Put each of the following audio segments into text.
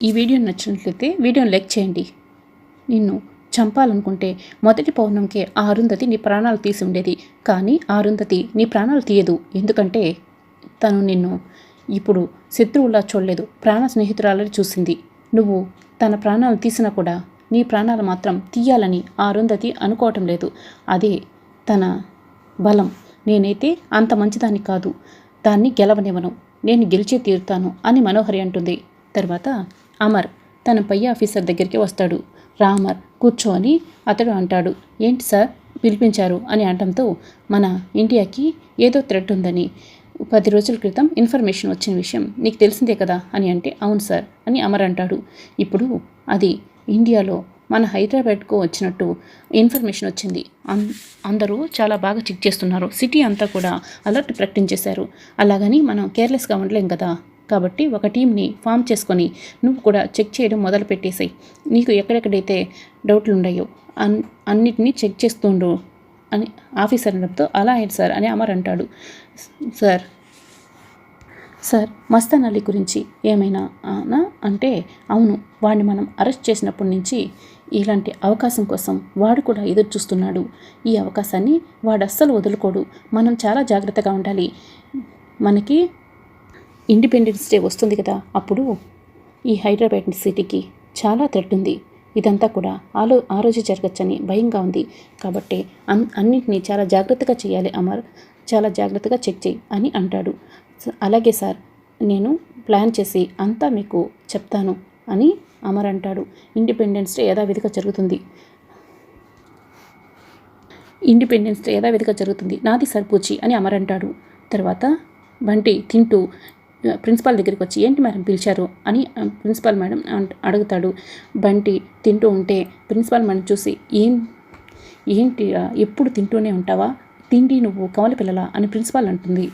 ఈ వీడియో నచ్చినట్లయితే వీడియోని లైక్ చేయండి. నిన్ను చంపాలనుకుంటే మొదటి పౌర్ణంకే ఆ అరుంధతి నీ ప్రాణాలు తీసి ఉండేది. కానీ ఆ అరుంధతి నీ ప్రాణాలు తీయదు. ఎందుకంటే తను నిన్ను ఇప్పుడు శత్రువులా చూడలేదు. ప్రాణ స్నేహితురాలని చూసింది. నువ్వు తన ప్రాణాలు తీసినా కూడా నీ ప్రాణాలు మాత్రం తీయాలని ఆ అరుంధతి అనుకోవటం లేదు. అదే తన బలం. నేనైతే అంత మంచిదాన్ని కాదు. దాన్ని గెలవనివ్వను. నేను గెలిచే తీరుతాను అని మనోహరి అంటుంది. తర్వాత అమర్ తన పై ఆఫీసర్ దగ్గరికి వస్తాడు. రా అమర్ కూర్చో అని అతడు అంటాడు ఏంటి సార్? పిలిపించారు అని అనడంతో మన ఇండియాకి ఏదో థ్రెట్ ఉందని. పది రోజుల క్రితం ఇన్ఫర్మేషన్ వచ్చిన విషయం నీకు తెలిసిందే కదా అని అంటే అవును సార్ అని అమర్ అంటాడు. ఇప్పుడు అది ఇండియాలో మన హైదరాబాద్కు వచ్చినట్టు ఇన్ఫర్మేషన్ వచ్చింది. అన్ అందరూ చాలా బాగా చెక్ చేస్తున్నారు. సిటీ అంతా కూడా అలర్ట్ ప్రకటించేశారు. అలాగని మనం కేర్లెస్గా ఉండలేం కదా కాబట్టి ఒక టీంని ఫామ్ చేసుకొని నువ్వు కూడా చెక్ చేయడం మొదలు పెట్టేసాయి. నీకు ఎక్కడెక్కడైతే డౌట్లు ఉన్నాయో అన్ అన్నిటినీ చెక్ చేస్తుండు అని ఆఫీసర్ అనడంతో అలా అయింది సార్ అని అమర్ అంటాడు. సార్ సార్ మస్తాన్ అలీ గురించి ఏమైనా ఆనా అంటే అవును వాడిని మనం అరెస్ట్ చేసినప్పటి నుంచి ఇలాంటి అవకాశం కోసం వాడు కూడా ఎదురు చూస్తున్నాడు. ఈ అవకాశాన్ని వాడు అస్సలు వదులుకోడు. మనం చాలా జాగ్రత్తగా ఉండాలి. మనకి ఇండిపెండెన్స్ డే వస్తుంది కదా అప్పుడు ఈ హైదరాబాద్ సిటీకి చాలా థ్రెట్ ఉంది. ఇదంతా కూడా ఆలో ఆ రోజు జరగచ్చని భయంగా ఉంది. కాబట్టి అన్ అన్నింటినీ చాలా జాగ్రత్తగా చేయాలి అమర్. చాలా జాగ్రత్తగా చెక్ చేయి అని అంటాడు. అలాగే సార్ నేను ప్లాన్ చేసి అంతా మీకు చెప్తాను అని అమర్ అంటాడు. ఇండిపెండెన్స్ డే యథావిధిగా జరుగుతుంది. ఇండిపెండెన్స్ డే యథావిధిగా జరుగుతుంది. నాది సర్పూచి అని అమర్ అంటాడు. తర్వాత బంటి తింటూ ప్రిన్సిపాల్ దగ్గరికి వచ్చి ఏంటి మేడం పిలిచారు? అని ప్రిన్సిపాల్ మేడం అడుగుతాడు. బంటి తింటూ ఉంటే ప్రిన్సిపాల్ మేడం చూసి ఏం ఏంటి ఎప్పుడు తింటూనే ఉంటావా? తిండి నువ్వు కమల పిల్లలా? అని ప్రిన్సిపాల్ అంటుంది.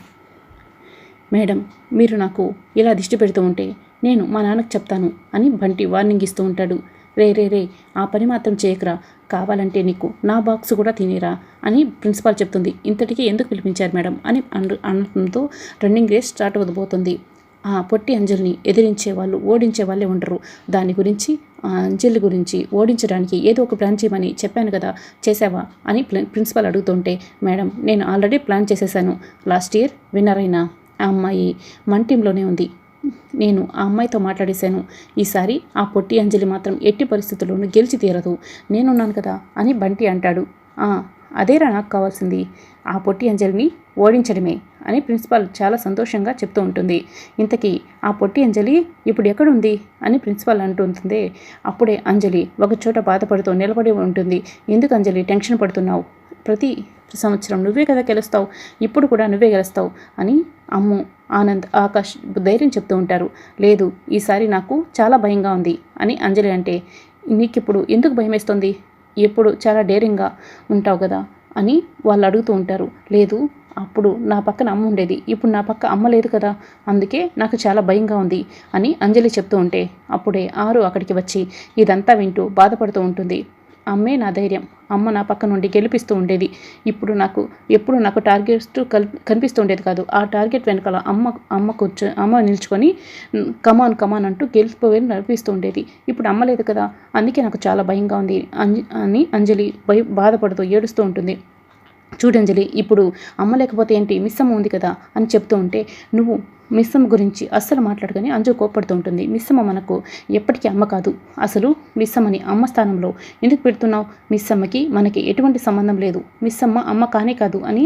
మేడం మీరు నాకు ఇలా దిష్టి పెడుతూ ఉంటే నేను మా నాన్నకు చెప్తాను అని బంటి వార్నింగ్ ఇస్తూ ఉంటాడు. రే రే రే ఆ పని మాత్రం చేయకురా. కావాలంటే నీకు నా బాక్స్ కూడా తినేరా అని ప్రిన్సిపాల్ చెప్తుంది. ఇంతటికి ఎందుకు పిలిపించారు మేడం అని అన- అనడంతో రన్నింగ్ రేస్ స్టార్ట్ అవ్వబోతుంది ఆ పొట్టి అంజలిని ఎదిరించే వాళ్ళు ఓడించే వాళ్ళే ఉండరు. దాని గురించి ఆ అంజలి గురించి ఓడించడానికి ఏదో ఒక ప్లాన్ చేయమని చెప్పాను కదా చేసావా అని ప్రిన్సిపాల్ అడుగుతుంటే మేడం నేను ఆల్రెడీ ప్లాన్ చేసేసాను లాస్ట్ ఇయర్ విన్నర్ అయిన. ఆ అమ్మాయి మన టీంలోనే ఉంది. నేను ఆ అమ్మాయితో మాట్లాడేశాను. ఈసారి ఆ పొట్టి అంజలి మాత్రం ఎట్టి పరిస్థితుల్లోనూ గెలిచి తీరదు. నేనున్నాను కదా అని బంటి అంటాడు. అదేరా నాకు కావాల్సింది. ఆ పొట్టి అంజలిని ఓడించడమే అని ప్రిన్సిపాల్ చాలా సంతోషంగా చెప్తూ ఉంటుంది. ఇంతకీ ఆ పొట్టి అంజలి ఇప్పుడు ఎక్కడుంది అని ప్రిన్సిపాల్ అంటుంటుంది అప్పుడే అంజలి ఒకచోట బాధపడుతూ నిలబడి ఉంటుంది. ఎందుకు అంజలి టెన్షన్ పడుతున్నావు? ప్రతి సంవత్సరం నువ్వే కదా గెలుస్తావు ఇప్పుడు కూడా నువ్వే గెలుస్తావు అని అమ్ము ఆనంద్ ఆకాష్ ధైర్యం చెప్తూ ఉంటారు. లేదు ఈసారి నాకు చాలా భయంగా ఉంది అని అంజలి అంటే నీకిప్పుడు ఎందుకు భయం వేస్తుంది ఎప్పుడు చాలా డేరింగ్గా ఉంటావు కదా అని వాళ్ళు అడుగుతూ ఉంటారు. లేదు అప్పుడు నా పక్కన అమ్మ ఉండేది. ఇప్పుడు నా పక్క అమ్మ లేదు కదా అందుకే నాకు చాలా భయంగా ఉంది అని అంజలి చెప్తూ ఉంటే అప్పుడే ఆరు అక్కడికి వచ్చి ఇదంతా వింటూ బాధపడుతూ ఉంటుంది. అమ్మే నా ధైర్యం. అమ్మ నా పక్క నుండి గెలిపిస్తూ ఉండేది. ఇప్పుడు నాకు ఎప్పుడు నాకు టార్గెట్స్ కల్ కనిపిస్తూ ఉండేది కాదు. ఆ టార్గెట్ వెనకాల అమ్మ అమ్మ కూర్చో అమ్మ నిల్చుకొని కమాన్ కమాన్ అంటూ గెలిచిపోయి నడిపిస్తూ ఉండేది. ఇప్పుడు అమ్మ లేదు కదా. అందుకే నాకు చాలా భయంగా ఉంది. అంజ అని అంజలి భయ బాధపడుతూ ఏడుస్తూ ఉంటుంది. చూడంజలి ఇప్పుడు అమ్మ లేకపోతే ఏంటి? మిస్సమ్మ ఉంది కదా అని చెప్తూ ఉంటే నువ్వు మిస్సమ్మ గురించి అస్సలు మాట్లాడుకొని అంజు కోప్పడుతూ ఉంటుంది. మిస్సమ్మ మనకు ఎప్పటికీ అమ్మ కాదు. అసలు మిస్సమ్మని అమ్మ స్థానంలో ఎందుకు పెడుతున్నావు? మిస్సమ్మకి మనకి ఎటువంటి సంబంధం లేదు. మిస్సమ్మ అమ్మ కానే కాదు అని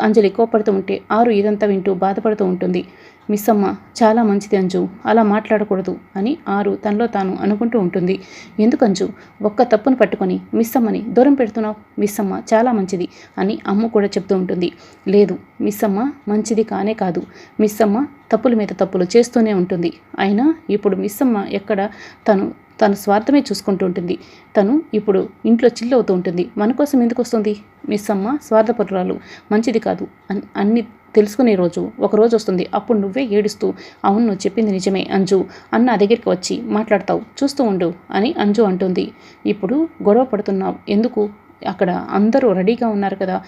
అంజలి కోప్పడుతూ ఉంటే ఆరు ఇదంతా వింటూ బాధపడుతూ ఉంటుంది. మిస్ అమ్మ చాలా మంచిది అంజు అలా మాట్లాడకూడదు అని ఆరు తనలో తాను అనుకుంటూ ఉంటుంది. ఎందుకంజు ఒక్క తప్పును పట్టుకొని మిస్ అమ్మని దూరం పెడుతున్నావు? మిస్సమ్మ చాలా మంచిది అని అమ్మ కూడా చెప్తూ ఉంటుంది. లేదు మిస్సమ్మ మంచిది కానే కాదు. మిస్సమ్మ తప్పుల మీద తప్పులు చేస్తూనే ఉంటుంది. అయినా ఇప్పుడు మిస్సమ్మ ఎక్కడ తను తను స్వార్థమే చూసుకుంటూ ఉంటుంది. తను ఇప్పుడు ఇంట్లో చిల్లు అవుతూ ఉంటుంది. మన కోసం ఎందుకు వస్తుంది? మిస్ అమ్మ స్వార్థపరురాలు మంచిది కాదు అన్- అన్ని తెలుసుకునే రోజు ఒకరోజు వస్తుంది. అప్పుడు నువ్వే ఏడుస్తూ అవును నువ్వు చెప్పింది నిజమే అంజు. అన్న దగ్గరికి వచ్చి మాట్లాడతావు చూస్తూ ఉండు అని అంజు అంటుంది. ఇప్పుడు గొడవ పడుతున్నావు. ఎందుకు? అక్కడ అందరూ రెడీగా ఉన్నారు కదా.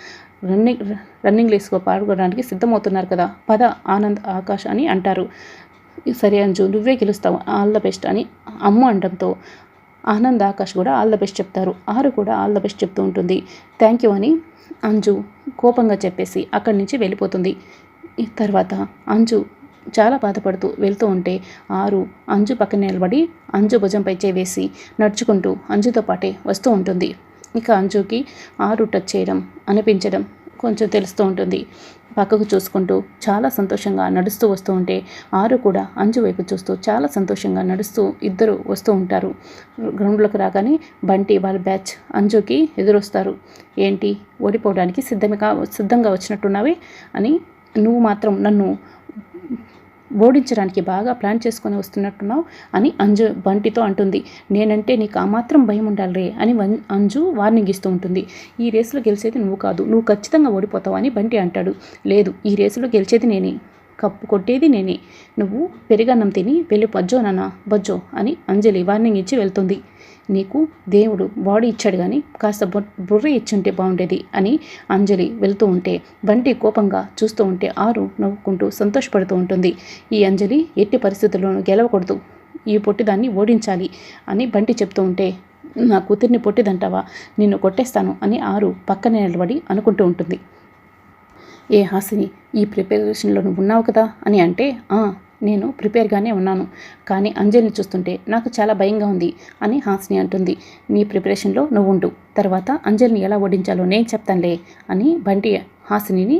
రన్నింగ్ రన్నింగ్ రేస్లో పాల్గొనడానికి సిద్ధమవుతున్నారు కదా. పద ఆనంద్ ఆకాష్ అని అంటారు. సరే అంజు నువ్వే గెలుస్తావు. ఆల్ ద బెస్ట్ అని అమ్మ అనడంతో ఆనంద్ ఆకాష్ కూడా ఆల్ ద బెస్ట్ చెప్తారు. ఆరు కూడా ఆల్ ద బెస్ట్ చెప్తూ ఉంటుంది. థ్యాంక్ యూ అని అంజు కోపంగా చెప్పేసి అక్కడి నుంచి వెళ్ళిపోతుంది. తర్వాత అంజు చాలా బాధపడుతూ వెళ్తూ ఉంటే ఆరు అంజు పక్కన నిలబడి అంజు భుజంపై చేవేసి నడుచుకుంటూ అంజుతో పాటే వస్తూ ఉంటుంది. ఇక అంజుకి ఆరు టచ్ చేయడం అనిపించడం కొంచెం తెలుస్తూ ఉంటుంది. పక్కకు చూసుకుంటూ చాలా సంతోషంగా నడుస్తూ వస్తూ ఉంటే ఆరు కూడా అంజు వైపు చూస్తూ చాలా సంతోషంగా నడుస్తూ ఇద్దరు వస్తూ ఉంటారు. గ్రౌండ్లోకి రాగానే బంటి వాళ్ళ బ్యాచ్ అంజుకి ఎదురొస్తారు. ఏంటి? ఓడిపోవడానికి సిద్ధంగా సిద్ధంగా వచ్చినట్టున్నావే? అని నువ్వు మాత్రం నన్ను ఓడించడానికి బాగా ప్లాన్ చేసుకొని వస్తున్నట్టున్నావు అని అంజు బంటితో అంటుంది. నేనంటే నీకు ఆ మాత్రం భయం ఉండాలిరే అని అంజు వార్నింగ్ ఇస్తూ ఉంటుంది. ఈ రేసులో గెలిచేది నువ్వు కాదు. నువ్వు ఖచ్చితంగా ఓడిపోతావు అని బంటి అంటాడు. లేదు ఈ రేసులో గెలిచేది నేనే. కప్పు కొట్టేది నేనే. నువ్వు పెరిగన్నం తిని వెళ్ళి బజ్జో నాన్న బజ్జో అని అంజలి వార్నింగ్ ఇచ్చి వెళ్తుంది. నీకు దేవుడు బాడీ ఇచ్చాడు కానీ కాస్త బుర్ర ఇచ్చుంటే బాగుండేది అని అంజలి వెళ్తూ ఉంటే బంటి కోపంగా చూస్తూ ఉంటే ఆరు నవ్వుకుంటూ సంతోషపడుతూ ఉంటుంది. ఈ అంజలి ఎట్టి పరిస్థితుల్లోనూ గెలవకూడదు. ఈ పొట్టిదాన్ని ఓడించాలి అని బంటి చెప్తూ ఉంటే నా కూతుర్ని పొట్టిదంటావా? నిన్ను కొట్టేస్తాను అని ఆరు పక్కనే నిలబడి అనుకుంటూ ఉంటుంది. ఏ హాసిని ఈ ప్రిపరేషన్లో నువ్వు ఉన్నావు కదా అని అంటే నేను ప్రిపేర్గానే ఉన్నాను. కానీ అంజలిని చూస్తుంటే నాకు చాలా భయంగా ఉంది అని హాస్ని అంటుంది. నీ ప్రిపరేషన్లో నువ్వు ఉండు తర్వాత అంజలిని ఎలా ఓడించాలో నేను చెప్తానులే అని బంటి హాసినిని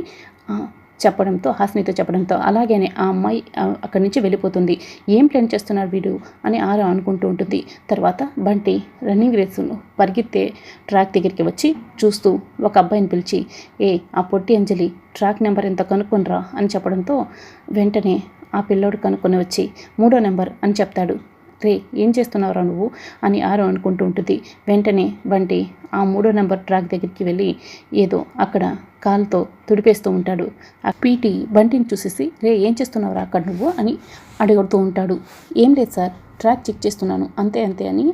చెప్పడంతో హాస్నితో చెప్పడంతో అలాగేనే ఆ అమ్మాయి అక్కడి నుంచి వెళ్ళిపోతుంది. ఏం ప్లాన్ చేస్తున్నారు వీడు అని ఆరా అనుకుంటూ ఉంటుంది. తర్వాత బంటి రన్నింగ్ రేసును పరిగెత్తే ట్రాక్ దగ్గరికి వచ్చి చూస్తూ ఒక అబ్బాయిని పిలిచి ఏ ఆ పొట్టి అంజలి ట్రాక్ నెంబర్ ఎంత కనుక్కొనరా? అని చెప్పడంతో వెంటనే ఆ పిల్లోడు కనుక్కొని వచ్చి మూడో నెంబర్ అని చెప్తాడు. రే ఏం చేస్తున్నావురా నువ్వు? అని ఆరో అనుకుంటూ ఉంటుంది. వెంటనే బంటి ఆ మూడో నెంబర్ ట్రాక్ దగ్గరికి వెళ్ళి ఏదో అక్కడ కాలుతో తుడిపేస్తూ ఉంటాడు. ఆ పీటీ బంటిని చూసేసి రే ఏం చేస్తున్నావురా అక్కడ నువ్వు? అని అడుగుతూ ఉంటాడు. ఏం లేదు సార్ ట్రాక్ చెక్ చేస్తున్నాను అంతే అంతే అని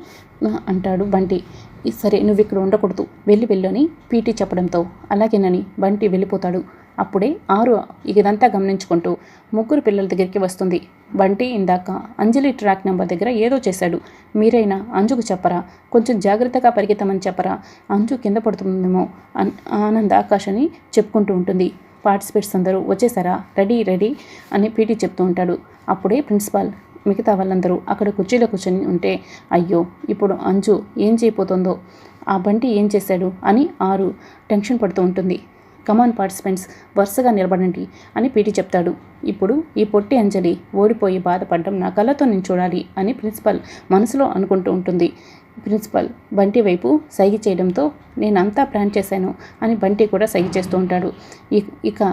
అంటాడు బంటి. సరే నువ్వు ఇక్కడ ఉండకూడదు వెళ్ళి వెళ్ళని పీటీ చెప్పడంతో అలాగేనని బంటి వెళ్ళిపోతాడు. అప్పుడే ఆరు ఇదంతా గమనించుకుంటూ ముగ్గురు పిల్లల దగ్గరికి వస్తుంది. బంటి ఇందాక అంజలి ట్రాక్ నెంబర్ దగ్గర ఏదో చేశాడు. మీరైనా అంజుకు చెప్పరా? కొంచెం జాగ్రత్తగా పరిగెత్తమని చెప్పరా? అంజు కింద పడుతుందేమో ఆనంద్ ఆకాష్ అని చెప్పుకుంటూ ఉంటుంది. పార్టిసిపేట్స్ అందరూ వచ్చేసారా? రెడీ రెడీ అని పీటీ చెప్తూ ఉంటాడు. అప్పుడే ప్రిన్సిపాల్ మిగతా వాళ్ళందరూ అక్కడ కుర్చీలో కూర్చొని ఉంటే అయ్యో ఇప్పుడు అంజు ఏం చేయబోతుందో? ఆ బంటి ఏం చేశాడు? అని ఆరు టెన్షన్ పడుతూ ఉంటుంది. కమాన్ పార్టిసిపెంట్స్ వరుసగా నిలబడండి అని పీటీ చెప్తాడు. ఇప్పుడు ఈ పొట్టి అంజలి ఓడిపోయి బాధపడడం నా కళ్ళతో నేను చూడాలి అని ప్రిన్సిపల్ మనసులో అనుకుంటూ ఉంటుంది. ప్రిన్సిపల్ బంటి వైపు సైగి చేయడంతో నేను అంతా ప్లాన్ చేశాను అని బంటి కూడా సైగి చేస్తూ ఉంటాడు. ఇక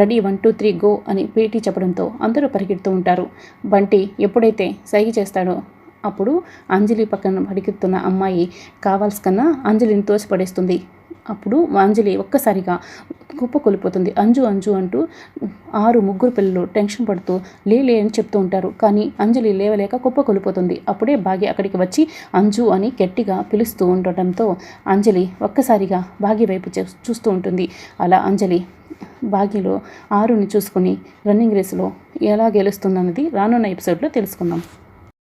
ready one two three go అని పీటీ చెప్పడంతో అందరూ పరిగెడుతూ ఉంటారు. బంటి ఎప్పుడైతే సైగి చేస్తాడో అప్పుడు అంజలి పక్కన పరిగెత్తున్న అమ్మాయి కావాల్సి కన్నా అంజలిని తోసిపడేస్తుంది. అప్పుడు అంజలి ఒక్కసారిగా కుప్ప కొలిపోతుంది. అంజు అంజు అంటూ ఆరు ముగ్గురు పిల్లలు టెన్షన్ పడుతూ లేలే అని చెప్తూ ఉంటారు. కానీ అంజలి లేవలేక కుప్ప కొలిపోతుంది. అప్పుడే భాగ్య అక్కడికి వచ్చి అంజు అని గట్టిగా పిలుస్తూ ఉండటంతో అంజలి ఒక్కసారిగా భాగ్య వైపు చూస్తూ ఉంటుంది. అలా అంజలి భాగ్యలో ఆరుని చూసుకుని రన్నింగ్ రేసులో ఎలా గెలుస్తుందన్నది రానున్న ఎపిసోడ్లో తెలుసుకుందాం.